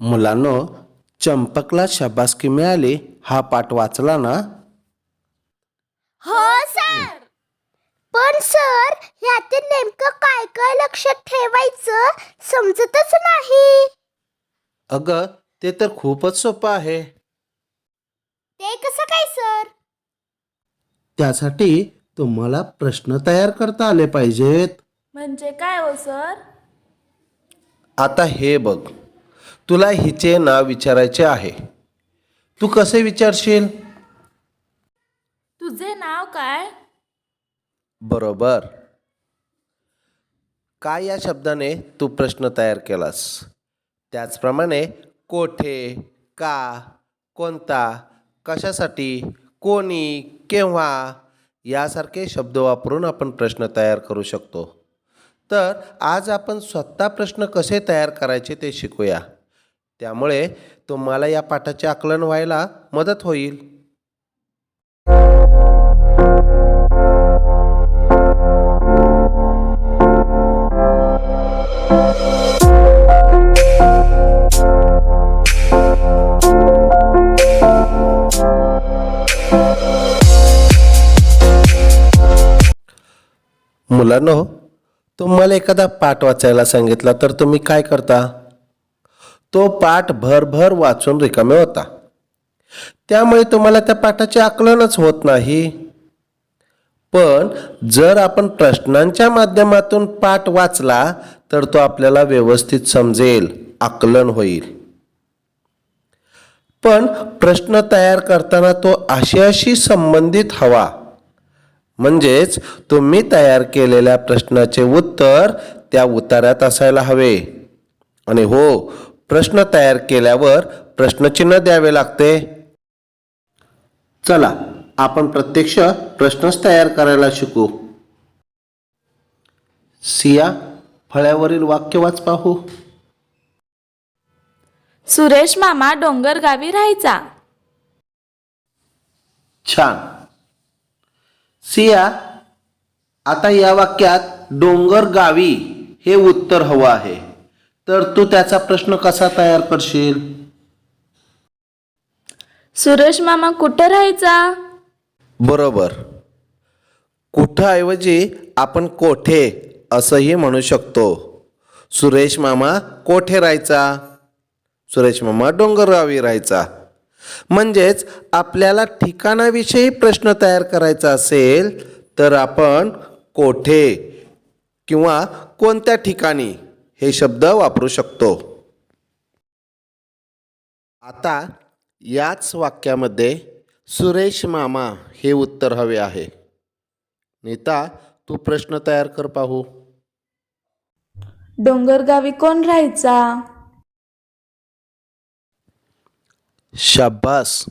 मुलांनो चंपकला शाबासकी मिळाली हा पाठ वाचला ना? हो सर. पण सर ह्यातील नेमकं काय काय लक्षात ठेवायचं समजतच नाही. अगं ते तर खूपच सोपं आहे. ते कसं काय सर? त्यासाठी तुम्हाला प्रश्न तयार करता आले पाहिजेत. म्हणजे काय हो सर? आता हे बघ. तुला हिचे नाव विचारायचे आहे. तू कसे विचारशील? तुझे नाव काय? बरोबर. काय या शब्दाने तू प्रश्न तयार केलास? त्याचप्रमाणे कोठे का कोणता कशासाठी कोणी केव्हा यासारखे शब्द वापरून आपण प्रश्न तयार करू शकतो. तर आज आपण स्वतः प्रश्न कसे तयार करायचे ते शिकूया. त्यामुळे तुम्हाला या पाठाचे आकलन व्हायला मदत होईल. मुलांनो तुम्हाला एखादा पाठ वाचायला सांगितला तर तुम्ही काय करता? तो पाठ भरभर वाचून रिकामे होता. त्यामुळे तुम्हाला त्या पाठाचे आकलनच होत नाही. पण जर आपण प्रश्नांच्या माध्यमातून पाठ वाचला तर तो आपल्याला व्यवस्थित समजेल आकलन होईल. पण प्रश्न तयार करताना तो आशयाशी संबंधित हवा म्हणजेच तुम्ही तयार केलेल्या प्रश्नाचे उत्तर त्या उत्तरात असायला हवे. आणि हो प्रश्न तयार केल्यावर प्रश्नचिन्ह द्यावे लागते. चला आपण प्रत्यक्ष प्रश्नच तयार करायला शिकू. सिया फळ्यावरील वाक्य वाच पाहू. सुरेश मामा डोंगरगावी राहायचा. छान. सिया आता या वाक्यात डोंगर गावी हे उत्तर हवं आहे. तर तू त्याचा प्रश्न कसा तयार करशील? सुरेश मामा कुठे राहायचा? बरोबर. कुठं ऐवजी आपण कोठे असंही म्हणू शकतो. सुरेश मामा कोठे राहायचा? सुरेश मामा डोंगरगावी राहायचा. म्हणजेच आपल्याला ठिकाणाविषयी प्रश्न तयार करायचा असेल तर आपण कोठे किंवा कोणत्या ठिकाणी हे शब्द वापरू शकतो? आता याच वाक्यामध्ये सुरेश मामा हे उत्तर हवे आहे. नीता तू प्रश्न तयार कर पाहू. डोंगरगावी कोण राहायचा? शाब्बास.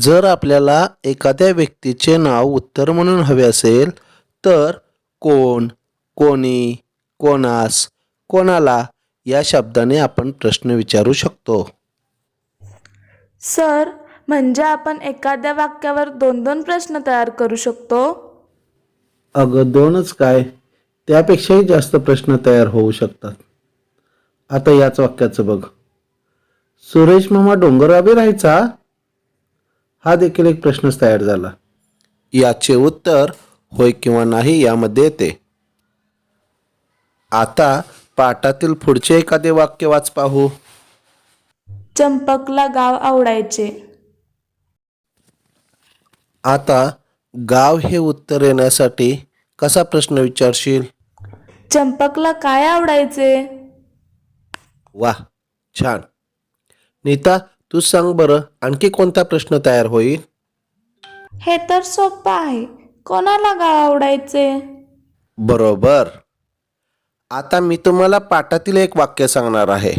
जर आपल्याला एखाद्या व्यक्तीचे नाव उत्तर म्हणून हवे असेल तर कोण कोणी कोणास कोणाला या शब्दाने आपण प्रश्न विचारू शकतो. सर म्हणजे आपण एखाद्या वाक्यावर दोन दोन प्रश्न तयार करू शकतो? अगं दोनच काय? त्यापेक्षाही जास्त प्रश्न तयार होऊ शकतात. आता याच वाक्याचं बघ. सुरेश मामा डोंगरावी राहायचा? हा देखील एक प्रश्नच तयार झाला. याचे उत्तर होय किंवा नाही यामध्ये येते. आता पाठातील पुढचे एखादे वाक्य वाच पाहू. चंपकला गाव आवडायचे. आता गाव हे उत्तर येण्यासाठी कसा प्रश्न विचारशील? चंपकला काय आवडायचे? वा छान. नीता तू सांग बरं आणखी कोणता प्रश्न तयार होईल? हे तर सोपं आहे. कोणाला गाव आवडायचे? बरोबर. आता मी तुम्हाला पाठातील एक वाक्य सांगणार आहे.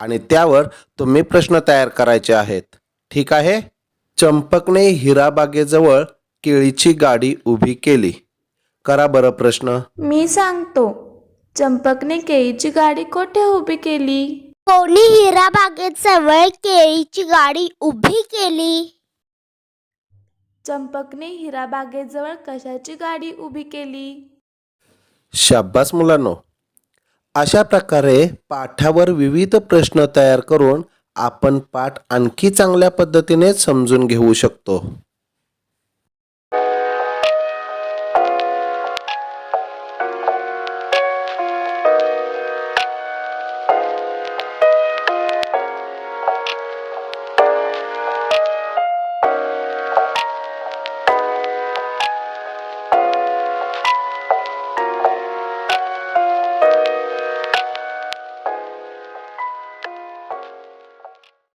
आणि त्यावर तुम्ही प्रश्न तयार करायचे आहेत. ठीक आहे? चंपकने हिराबागेजवळ केळीची गाडी उभी केली. करा बरं प्रश्न. मी सांगतो. चंपकने केळीची गाडी कोठे उभी केली? कोणी हिरा बागेजवळ केळीची गाडी उभी केली? चंपकने हिरा बागेजवळ कशाची गाडी उभी केली? शाब्बास मुलांनो अशा प्रकारे पाठावर विविध प्रश्न तयार करून आपण पाठ आणखी चांगल्या पद्धतीने समजून घेऊ शकतो.